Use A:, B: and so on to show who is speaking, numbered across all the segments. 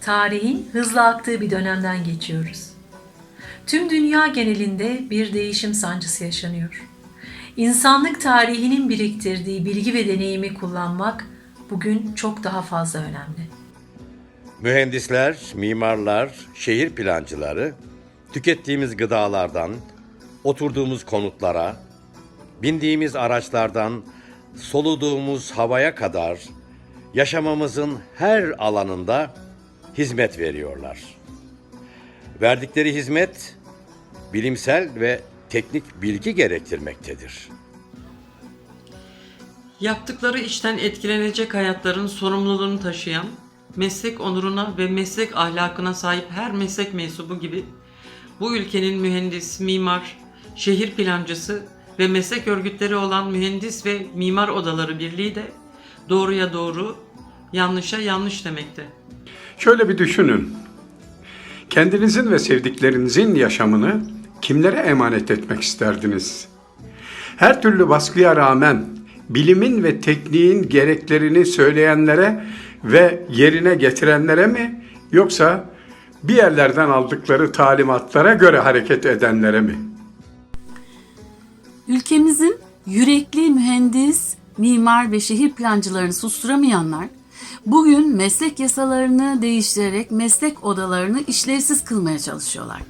A: Tarihin hızla aktığı bir dönemden geçiyoruz. Tüm dünya genelinde bir değişim sancısı yaşanıyor. İnsanlık tarihinin biriktirdiği bilgi ve deneyimi kullanmak bugün çok daha fazla önemli.
B: Mühendisler, mimarlar, şehir plancıları tükettiğimiz gıdalardan, oturduğumuz konutlara, bindiğimiz araçlardan, soluduğumuz havaya kadar yaşamamızın her alanında hizmet veriyorlar. Verdikleri hizmet bilimsel ve teknik bilgi gerektirmektedir.
C: Yaptıkları işten etkilenecek hayatların sorumluluğunu taşıyan, meslek onuruna ve meslek ahlakına sahip her meslek mensubu gibi bu ülkenin mühendis, mimar, şehir plancısı ve meslek örgütleri olan Mühendis ve Mimar Odaları Birliği de doğruya doğru, yanlışa yanlış demekte.
D: Şöyle bir düşünün. Kendinizin ve sevdiklerinizin yaşamını kimlere emanet etmek isterdiniz? Her türlü baskıya rağmen bilimin ve tekniğin gereklerini söyleyenlere ve yerine getirenlere mi yoksa bir yerlerden aldıkları talimatlara göre hareket edenlere mi?
E: Ülkemizin yürekli mühendis, mimar ve şehir plancılarını susturamayanlar bugün meslek yasalarını değiştirerek meslek odalarını işlevsiz kılmaya çalışıyorlar.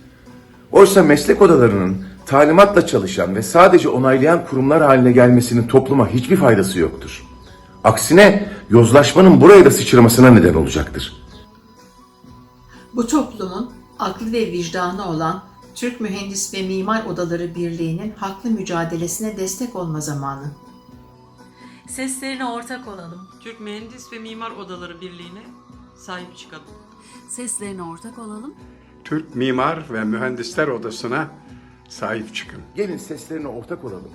F: Oysa meslek odalarının talimatla çalışan ve sadece onaylayan kurumlar haline gelmesinin topluma hiçbir faydası yoktur. Aksine yozlaşmanın buraya da sıçramasına neden olacaktır.
G: Bu toplumun aklı ve vicdanı olan Türk Mühendis ve Mimar Odaları Birliği'nin haklı mücadelesine destek olma zamanı.
A: Seslerine ortak olalım.
C: Türk Mühendis ve Mimar Odaları Birliği'ne sahip çıkalım.
E: Seslerine ortak olalım.
D: Türk Mimar ve Mühendisler Odası'na sahip çıkın.
F: Gelin seslerine ortak olalım.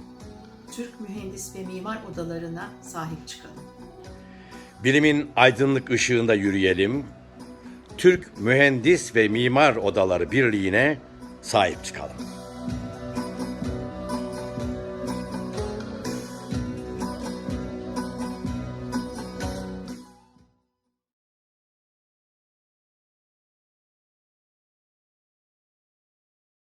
G: Türk Mühendis ve Mimar Odalarına sahip çıkalım.
B: Bilimin aydınlık ışığında yürüyelim. Türk Mühendis ve Mimar Odaları Birliği'ne sahip çıkalım.